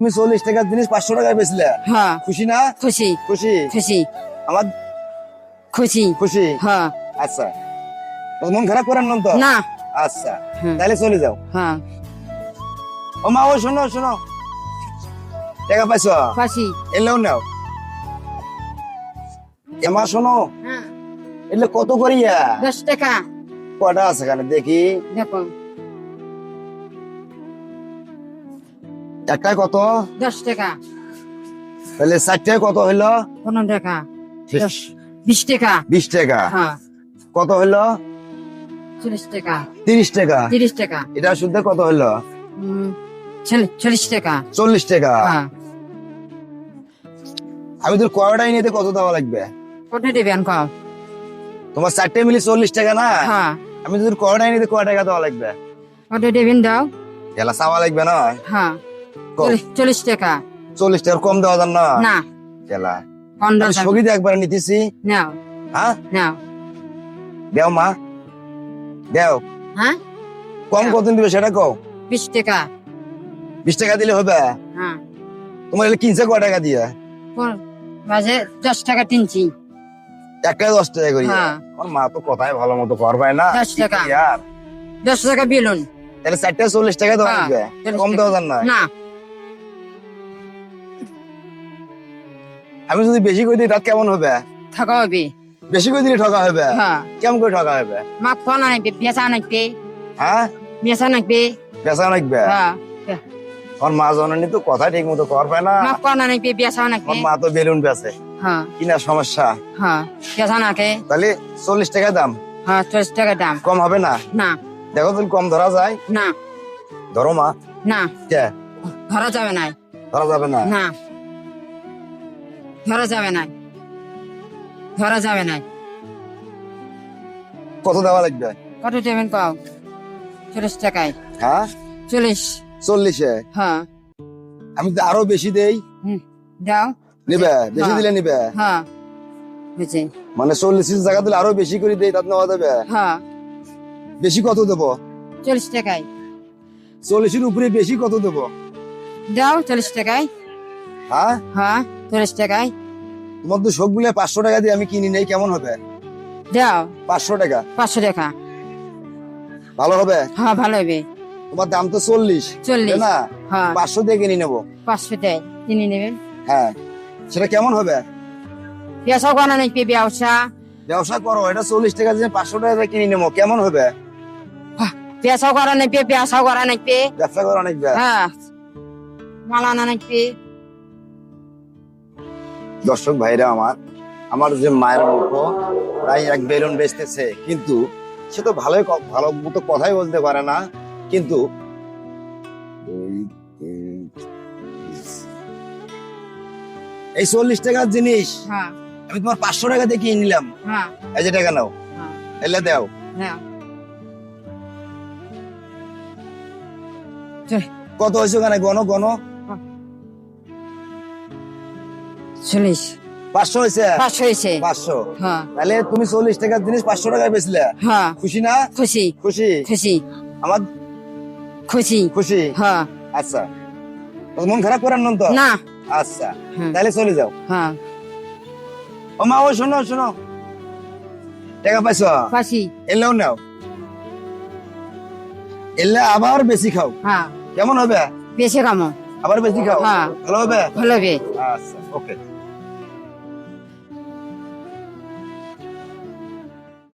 তুমি চল্লিশ টাকার জিনিস পাঁচশো টাকায় বেচলে। হ্যাঁ। খুশি না? খুশি। খুশি? খুশি। আমার খুশি। খুশি? হ্যাঁ। আচ্ছা। মন খারাপ করেন না তো? না। আচ্ছা। তাহলে চলে যাও। হ্যাঁ। ও মা ও শোনো শোনো। টাকা পাইছো? খুশি এলেও নাও। এমা শোনো। হ্যাঁ। এলে কত করিয়া? দশ টাকা। কটা আছে এখানে? দেখি। দেখো। একটায় কত? দশ টাকা। তাহলে চারটায় কত হইল? পনেরো টাকা। বিশ টাকা। বিশ টাকা। হ্যাঁ। কত হইল? চল্লিশ টাকা। তিরিশ টাকা। তিরিশ টাকা। এটা শুদ্ধ কত হইল? চল্লিশ- টাকা। চল্লিশ টাকা। হ্যাঁ। আমি তোর কয়টাই নিতে কত দেওয়া লাগবে? দেবেন কম তোমার চারটে মিলি চল্লিশ টাকা না? হ্যাঁ। আমি তোর কয়টাই নিতে কয় টাকা দেওয়া লাগবে? কত দেবেন দাও। এলা চাওয়া লাগবে না? হ্যাঁ। চল্লিশ- টাকা। চল্লিশ টাকার কম দেওয়া যান না? না। পনেরো আমি একবার নিতেছি। নাও। হ্যাঁ? নাও। দেও মা। দেও। হ্যাঁ? কম কত দিবে সেটা কও। বিশ টাকা। বিশ টাকা দিলে হবে? হ্যাঁ। তোমার এলে কিনছে কয় টাকা দিয়ে? বাজে দশ টাকা তিনছি একটা দশ টাকা করি। হ্যাঁ। আমার মা তো কথাই ভালো মতো করবাই না। দশ টাকা। দশ টাকা বেলুন। তাহলে চারটা চল্লিশ টাকা দেওয়া হ্যাঁ, কম দেওয়া যান না। আমি যদি বেশি করে দিই তার কেমন হবে? থাকা হবে। বেশি করে দিলে ঠকা হবে? হ্যাঁ। কেমন করে ঠকা হবে? মা ফোন আনবে বেচা আনবে হ্যাঁ? বেচা আনবে বেচা লাগবে হ্যাঁ। আমার মা জননী তো কথা ঠিক মতো করবে না। মা ফোন আনবে বেচা আনবে মা তো বেলুন বেচে। হ্যাঁ। কিনা সমস্যা? হ্যাঁ। বেচা নাকে তাহলে চল্লিশ টাকা দাম। হ্যাঁ চল্লিশ টাকা দাম। কম হবে না? না। দেখো তুমি কম ধরা যায়। না। ধরো মা। না। কে? ধরা যাবে না ধরা যাবে না। না। ধরা যাবে না ধরা যাবে না কত দেওয়া লাগবে? কত দেবেন কও? চল্লিশ টাকায়। হ্যাঁ? চল্লিশ। চল্লিশে? হ্যাঁ। আমি তো আরও বেশি দেই। দাও। নিবে? বেশি হ্যাঁ। দিলে নিবে? হ্যাঁ। বুঝছি মানে চল্লিশ জায়গা দিলে আরও বেশি করে দেই তাত নেওয়া দেবে? হ্যাঁ। বেশি কত দেবো? চল্লিশ টাকায়। চল্লিশের উপরে বেশি কত দেবো? দাও চল্লিশ টাকায়। হ্যাঁ? হ্যাঁ। চল্লিশ টাকায়? তোমার তো সবগুলো পাঁচশো টাকা দিয়ে আমি কিনি নেই কেমন হবে? দাও। পাঁচশো টাকা? পাঁচশো টাকা। ভালো হবে? হ্যাঁ ভালো হবে। তোমার দাম তো চল্লিশ। চল্লিশ। না? হ্যাঁ। পাঁচশো দিয়ে কিনে নেব। পাঁচশো টাকা কিনে নেবেন হ্যাঁ। সেটা কেমন হবে? পেঁয়াজও বানা নেই পে ব্যবসা ব্যবসা করো এটা চল্লিশ টাকা দিয়ে পাঁচশো টাকা দিয়ে কিনে নেব। কেমন হবে? পেঁয়াজও করা নেই পে পেঁয়াজও করা নেই পে। ব্যবসা করো ব্যয়। হ্যাঁ। মালা না নেই পে। দর্শক ভাইরা আমার আমার যে মায়ের মতো তাই এক বেলুন বেচতেছে। কিন্তু সে তো ভালোই ভালো মতো কথাই বলতে পারে না। কিন্তু এই চল্লিশ টাকার জিনিস হ্যাঁ। আমি তোমার পাঁচশো টাকা দিয়ে কিনে নিলাম। হ্যাঁ। এই যে টাকা নাও। হ্যাঁ। এলে দাও। হ্যাঁ। কত হয়েছে ওখানে? গণ গণ। চল্লিশ। পাঁচশো হয়েছে? পাঁচশো হয়েছে। পাঁচশো। হ্যাঁ। তাহলে তুমি চল্লিশ টাকার জিনিস পাঁচশো টাকায় বেচলে। হ্যাঁ। খুশি না? খুশি। খুশি? খুশি। আমার খুশি। খুশি? হ্যাঁ। আচ্ছা। মন খারাপ করেন না তো? না। আচ্ছা। হ্যাঁ। তাহলে চলে যাও। হ্যাঁ। ও মা ও শোনো শোনো। টাকা পাইছো? খুশি এলেও নাও। এলে আবার বেশি খাও। হ্যাঁ। কেমন হবে? বেশি কামো আবার বেশি খাও। হ্যাঁ। ভালো হবে? ভালো হবে। আচ্ছা ওকে